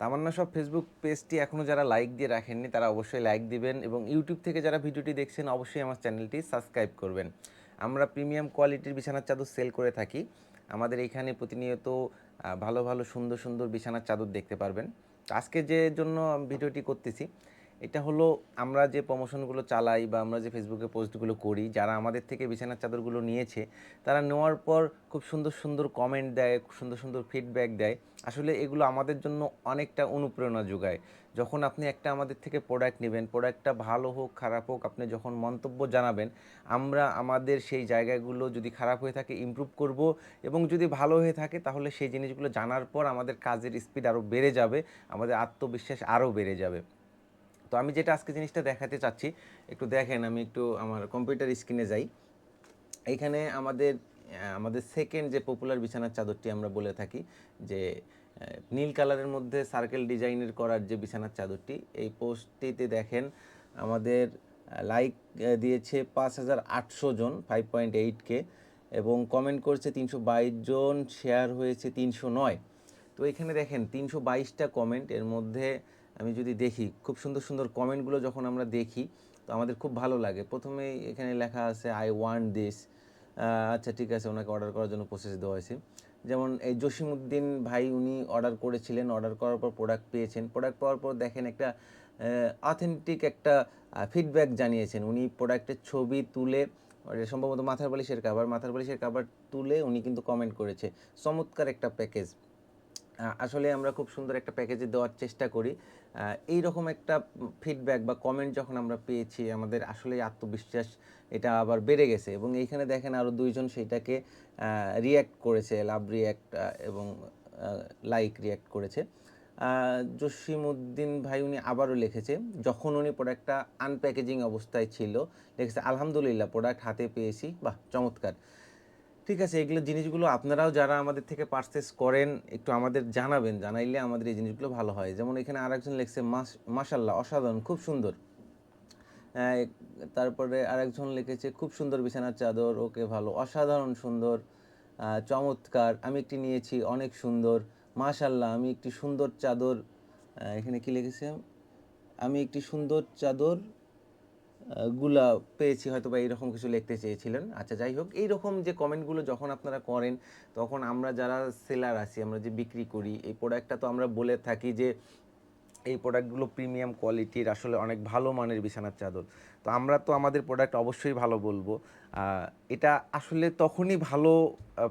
তামান্না সব ফেসবুক পেজটি এখনও যারা লাইক দিয়ে রাখেননি, তারা অবশ্যই লাইক দিবেন এবং ইউটিউব থেকে যারা ভিডিওটি দেখছেন, অবশ্যই আমার চ্যানেলটি সাবস্ক্রাইব করবেন। আমরা প্রিমিয়াম কোয়ালিটির বিছানার চাদর সেল করে থাকি। আমাদের এইখানে প্রতিনিয়ত ভালো ভালো, সুন্দর সুন্দর বিছানার চাদর দেখতে পারবেন। আজকে যে জন্য ভিডিওটি করতেছি এটা হলো আমরা যে প্রমোশনগুলো চালাই বা আমরা যে ফেসবুকে পোস্টগুলো করি, যারা আমাদের থেকে বিছানার চাদরগুলো নিয়েছে, তারা নেওয়ার পর খুব সুন্দর সুন্দর কমেন্ট দেয়, খুব সুন্দর সুন্দর ফিডব্যাক দেয়। আসলে এগুলো আমাদের জন্য অনেকটা অনুপ্রেরণা যোগায়। যখন আপনি একটা আমাদের থেকে প্রোডাক্ট নেবেন প্রোডাক্টটা ভালো হোক, খারাপ হোক, আপনি যখন মন্তব্য জানাবেন, আমরা আমাদের সেই জায়গাগুলো যদি খারাপ হয়ে থাকে ইমপ্রুভ করব এবং যদি ভালো হয়ে থাকে, তাহলে সেই জিনিসগুলো জানার পর আমাদের কাজের স্পিড আরও বেড়ে যাবে, আমাদের আত্মবিশ্বাস আরও বেড়ে যাবে। তো আমি যেটা আজকে জিনিসটা দেখাতে চাচ্ছি, একটু দেখেন আমি একটু আমার কম্পিউটার স্ক্রিনে যাই। এইখানে আমাদের আমাদের সেকেন্ড যে পপুলার বিছানার চাদরটি আমরা বলে থাকি, যে নীল কালারের মধ্যে সার্কেল ডিজাইনের করার যে বিছানার চাদরটি, এই পোস্টটিতে দেখেন আমাদের লাইক দিয়েছে পাঁচ হাজার আটশো জন ফাইভ পয়েন্ট এইট কে এবং কমেন্ট করছে তিনশো বাইশ জন শেয়ার হয়েছে তিনশো নয়। তো এখানে দেখেন তিনশো বাইশটা কমেন্ট এর মধ্যে আমি যদি দেখি, খুব সুন্দর সুন্দর কমেন্টগুলো যখন আমরা দেখি, তো আমাদের খুব ভালো লাগে। প্রথমেই এখানে লেখা আছে আই ওয়ান্ট দিস আচ্ছা ঠিক আছে, ওনাকে অর্ডার করার জন্য প্রসেস দেওয়া হয়েছে। যেমন এই জসিমউদ্দিন ভাই, উনি অর্ডার করেছিলেন। অর্ডার করার পর প্রোডাক্ট পেয়েছেন। প্রোডাক্ট পাওয়ার পর দেখেন একটা অথেন্টিক একটা ফিডব্যাক জানিয়েছেন। উনি প্রোডাক্টের ছবি তুলে সম্ভবত মাথার বালিশের কাভার মাথার বালিশের কাভার তুলে উনি কিন্তু কমেন্ট করেছে। চমৎকার একটা প্যাকেজ আসলে আমরা খুব সুন্দর একটা প্যাকেজে দেওয়ার চেষ্টা করি। এই রকম একটা ফিডব্যাক বা কমেন্ট যখন আমরা পেয়েছি, আমাদের আসলে আত্মবিশ্বাস এটা আবার বেড়ে গেছে এবং এইখানে দেখেন আরও দুইজন সেইটাকে রিয়্যাক্ট করেছে লাভ রিয়্যাক্ট এবং লাইক রিয়্যাক্ট করেছে। জসিমউদ্দিন ভাই উনি আবারও লিখেছে, যখন উনি প্রোডাক্টটা আনপ্যাকেজিং অবস্থায় ছিল, লিখেছে, আলহামদুলিল্লাহ প্রোডাক্ট হাতে পেয়েছি। বাহ, চমৎকার। ঠিক আছে, এগুলো জিনিসগুলো আপনারাও যারা আমাদের থেকে পারচেস করেন, একটু আমাদের জানাবেন, জানাইলে আমাদের এই জিনিসগুলো ভালো হয়। যেমন এখানে আরেকজন লিখছে মাস মাশাল্লাহ অসাধারণ, খুব সুন্দর। তারপরে আরেকজন লিখেছে, খুব সুন্দর বিছানার চাদর, ওকে ভালো, অসাধারণ সুন্দর। চমৎকার, আমি একটি নিয়েছি, অনেক সুন্দর। মাশাল্লাহ আমি একটি সুন্দর চাদর। এখানে কি লিখেছে? আমি একটি সুন্দর চাদর গুলা পেয়েছি, হয়তো বা এইরকম কিছু লিখতে চেয়েছিলেন। আচ্ছা যাই হোক, এইরকম যে কমেন্টগুলো যখন আপনারা করেন, তখন আমরা যারা সেলার আছি, আমরা যে বিক্রি করি, এই প্রোডাক্টটা তো আমরা বলে থাকি যে, এই প্রোডাক্টগুলো প্রিমিয়াম কোয়ালিটির আসলে অনেক ভালো মানের বিছানার চাদর। তো আমরা তো আমাদের প্রোডাক্ট অবশ্যই ভালো বলব। এটা আসলে তখনই ভালো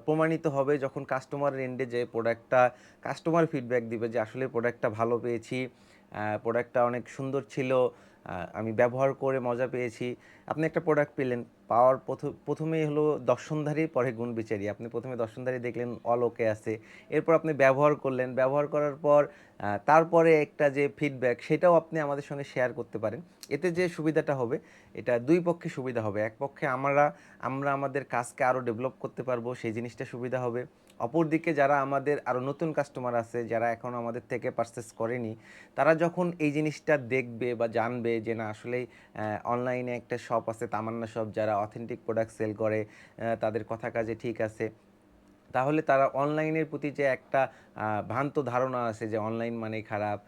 প্রমাণিত হবে যখন কাস্টমারের এন্ডে যে প্রোডাক্টটা কাস্টমার ফিডব্যাক দিবে যে, আসলে প্রোডাক্টটা ভালো পেয়েছি প্রোডাক্টটা অনেক সুন্দর ছিল আমি ব্যবহার করে মজা পেয়েছি। আপনি একটা প্রোডাক্ট পেলেন, পাওয়ার প্রথ- প্রথমেই হলো দর্শনধারী, পরে গুণ বিচারি। আপনি প্রথমে দর্শনধারী দেখলেন অলোকে আছে। এরপর আপনি ব্যবহার করলেন, ব্যবহার করার পর তারপরে একটা যে ফিডব্যাক সেটাও আপনি আমাদের সঙ্গে শেয়ার করতে পারেন। এতে যে সুবিধাটা হবে, এটা দুই পক্ষে সুবিধা হবে। এক পক্ষে আমরা আমরা আমাদের কাজকে আরও ডেভেলপ করতে পারব, সেই জিনিসটা সুবিধা হবে। অপরদিকে যারা আমাদের আরও নতুন কাস্টমার আছে, যারা এখন আমাদের থেকে পারচেস করেনি, তারা যখন এই জিনিসটা দেখবে বা জানবে যে না, আসলেই অনলাইনে একটা শপ আছে, তামান্না শপ যারা অথেন্টিক প্রোডাক্ট সেল করে তাদের কথা কাজে ঠিক আছে, তাহলে তারা অনলাইনের প্রতি যে একটা ভ্রান্ত ধারণা আছে যে অনলাইন মানে খারাপ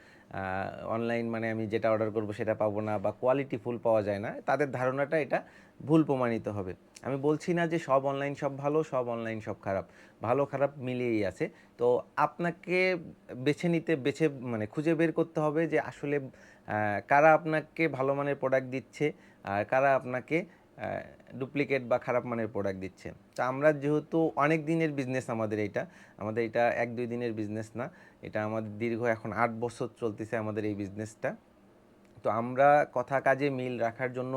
অনলাইন মানে আমি যেটা অর্ডার করব সেটা পাবো না বা কোয়ালিটি ফুল পাওয়া যায় না, তাদের ধারণাটা এটা ভুল প্রমাণিত হবে। আমি বলছি না যে সব অনলাইন সব ভালো, সব অনলাইন সব খারাপ, ভালো খারাপ মিলিয়েই আছে। তো আপনাকে বেছে নিতে, বেছে মানে খুঁজে বের করতে হবে যে আসলে কারা আপনাকে ভালো মানের প্রোডাক্ট দিচ্ছে, আর কারা আপনাকে ডুপ্লিকেট বা খারাপ মানের প্রোডাক্ট দিচ্ছে তা আমরা যেহেতু অনেক দিনের বিজনেস আমাদের এটা আমাদের এটা এক দুই দিনের বিজনেস না, এটা আমাদের দীর্ঘ এখন আট বছর চলতেছে আমাদের এই বিজনেসটা তো আমরা কথা কাজে মিল রাখার জন্য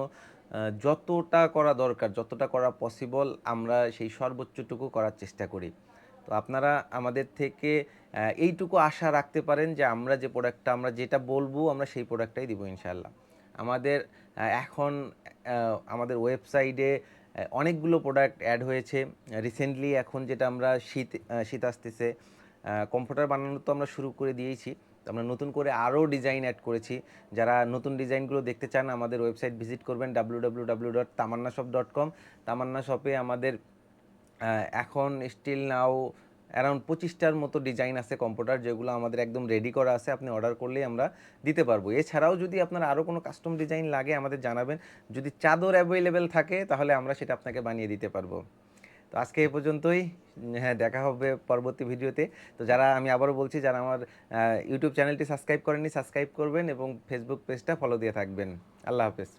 যতটা করা দরকার, যতটা করা পসিবল আমরা সেই সর্বোচ্চটুকু করার চেষ্টা করি। তো আপনারা আমাদের থেকে এইটুকু আশা রাখতে পারেন যে আমরা যে প্রোডাক্টটা আমরা যেটা বলব আমরা সেই প্রোডাক্টটাই দিব ইনশাল্লাহ আমাদের এখন আমাদের ওয়েবসাইটে অনেকগুলো প্রোডাক্ট অ্যাড হয়েছে। রিসেন্টলি এখন যেটা আমরা শীত শীত আসতেছে কম্পিউটার বানানো তো আমরা শুরু করে দিয়েছি। তো আমরা নতুন করে আরও ডিজাইন অ্যাড করেছি। যারা নতুন ডিজাইনগুলো দেখতে চান, আমাদের ওয়েবসাইট ভিজিট করবেন W W W dot Tamanna shop dot com Tamanna শপে আমাদের এখন স্টিল নাও অ্যারাউন্ড পঁচিশটার মতো ডিজাইন আছে কম্পিউটার যেগুলো আমাদের একদম রেডি করা আছে, আপনি অর্ডার করলেই আমরা দিতে পারব। এছাড়াও যদি আপনার আরও কোনো কাস্টম ডিজাইন লাগে, আমাদের জানাবেন। যদি চাদর অ্যাভেলেবেল থাকে, তাহলে আমরা সেটা আপনাকে বানিয়ে দিতে পারব। তো আজকে এ পর্যন্তই। হ্যাঁ দেখা হবে পরবর্তী ভিডিওতে। তো যারা, আমি আবারও বলছি, যারা আমার ইউটিউব চ্যানেলটি সাবস্ক্রাইব করেননি সাবস্ক্রাইব করবেন এবং ফেসবুক পেজটা ফলো দিয়ে থাকবেন। আল্লাহ হাফেজ।